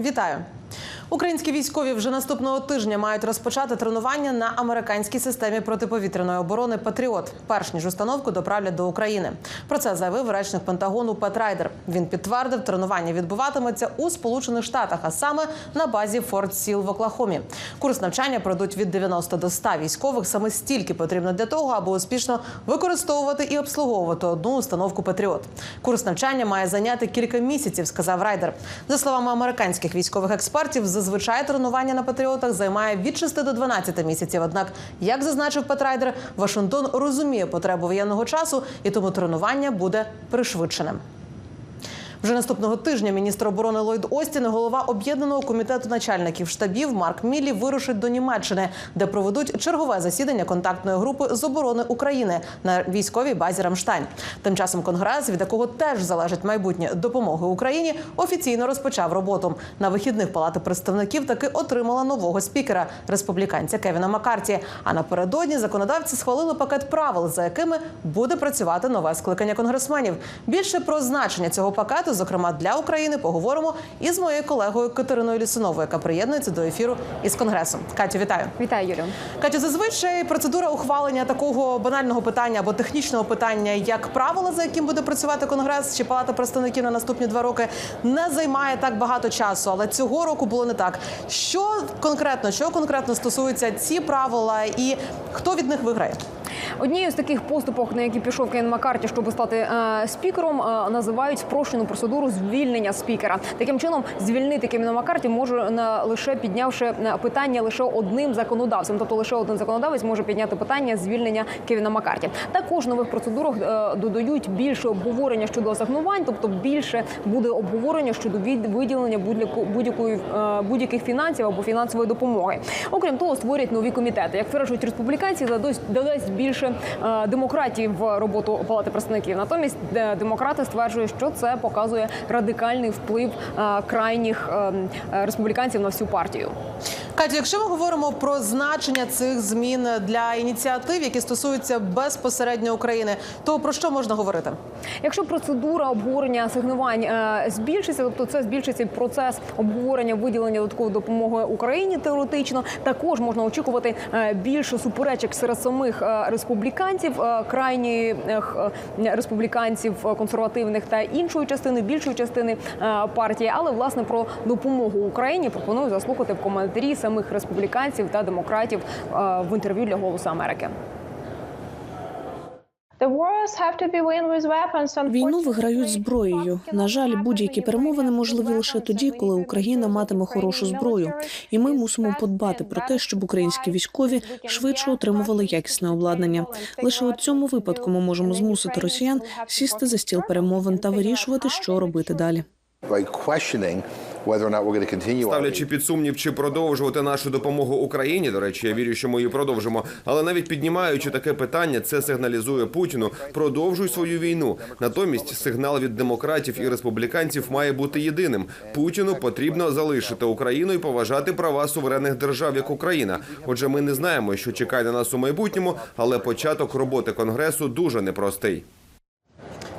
Вітаю! Українські військові вже наступного тижня мають розпочати тренування на американській системі протиповітряної оборони Патріот, перш ніж установку доправлять до України. Про це заявив речник Пентагону Пет Райдер. Він підтвердив, тренування відбуватиметься у Сполучених Штатах, а саме на базі Форт Сіл в Оклахомі. Курс навчання пройдуть від 90 до 100 військових. Саме стільки потрібно для того, аби успішно використовувати і обслуговувати одну установку Патріот. Курс навчання має зайняти кілька місяців, сказав Райдер. За словами американських військових експертів, зазвичай тренування на патріотах займає від 6 до 12 місяців. Однак, як зазначив Петрайдер, Вашингтон розуміє потребу воєнного часу, і тому тренування буде пришвидшеним. Вже наступного тижня міністр оборони Ллойд Остін і голова об'єднаного комітету начальників штабів Марк Міллі вирушить до Німеччини, де проведуть чергове засідання контактної групи з оборони України на військовій базі Рамштайн. Тим часом конгрес, від якого теж залежить майбутнє допомоги Україні, офіційно розпочав роботу. На вихідних палати представників таки отримала нового спікера республіканця Кевіна Маккарті. А напередодні законодавці схвалили пакет правил, за якими буде працювати нове скликання конгресменів. Більше про значення цього пакету, зокрема для України, поговоримо із моєю колегою Катериною Лісуновою, яка приєднується до ефіру із конгресом. Катю, вітаю. Вітаю, Юлю. Катю, зазвичай процедура ухвалення такого банального питання або технічного питання, як правила, за яким буде працювати конгрес чи палата представників на наступні два роки, не займає так багато часу. Але цього року було не так. Що конкретно, що конкретно стосується ці правила, і хто від них виграє? Однією з таких поступок, на які пішов Кен Маккарті, щоб стати е, спікером, е, називають спрощену процедуру звільнення спікера. Таким чином, звільнити Кевіна Маккарті може не лише піднявши е, питання лише одним законодавцем, тобто лише один законодавець може підняти питання звільнення Кевіна Маккарті. Також нових процедурах е, додають більше обговорення щодо асигнувань, тобто більше буде обговорення щодо виділення будь-якої е, будь-яких фінансів або фінансової допомоги. Окрім того, створять нові комітети. Як стверджують республіканці, додасть- додасть більше е, демократії в роботу палати представників. Натомість е, демократи стверджують, що це показує радикальний вплив е, крайніх республіканців на всю партію. Катю, якщо ми говоримо про значення цих змін для ініціатив, які стосуються безпосередньо України, то про що можна говорити? Якщо процедура обговорення асигнувань збільшиться, тобто це збільшиться процес обговорення виділення додаткової допомоги Україні теоретично, також можна очікувати більше суперечок серед самих е, республіканців, е, крайніх е, республіканців е, консервативних та іншої частини, більшої частини партії. Але власне про допомогу Україні пропоную заслухати в коментарі самих республіканців та демократів в інтерв'ю для Голосу Америки. Війну виграють зброєю. На жаль, будь-які перемовини можливі лише тоді, коли Україна матиме хорошу зброю, і ми мусимо подбати про те, щоб українські військові швидше отримували якісне обладнання. Лише у цьому випадку ми можемо змусити росіян сісти за стіл перемовин та вирішувати, що робити далі. Ставлячи під сумнів, чи продовжувати нашу допомогу Україні. До речі, я вірю, що ми її продовжимо. Але навіть піднімаючи таке питання, це сигналізує Путіну. Продовжуй свою війну. Натомість сигнал від демократів і республіканців має бути єдиним. Путіну потрібно залишити Україну і поважати права суверенних держав, як Україна. Отже, ми не знаємо, що чекає на нас у майбутньому, але початок роботи конгресу дуже непростий.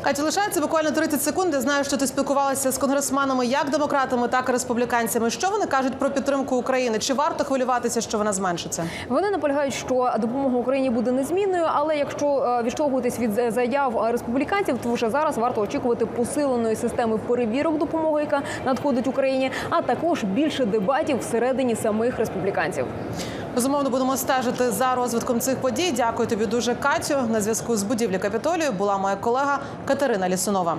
Катю, лишається буквально 30 секунд. Я знаю, що ти спілкувалася з конгресменами як демократами, так і республіканцями. Що вони кажуть про підтримку України? Чи варто хвилюватися, що вона зменшиться? Вони наполягають, що допомога Україні буде незмінною, але якщо е, відштовхуватись від заяв е, республіканців, то вже зараз варто очікувати посиленої системи перевірок допомоги, яка надходить Україні, а також більше дебатів всередині самих республіканців. Безумовно, будемо стежити за розвитком цих подій. Дякую тобі дуже, Катю. На зв'язку з будівлі Капітолію була моя колега Катерина Лісунова.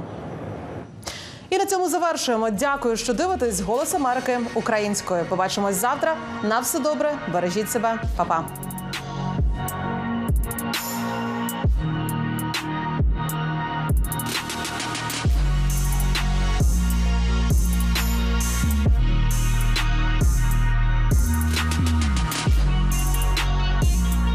І на цьому завершуємо. Дякую, що дивитесь Голос Америки українською. Побачимось завтра. На все добре. Бережіть себе, Па-па.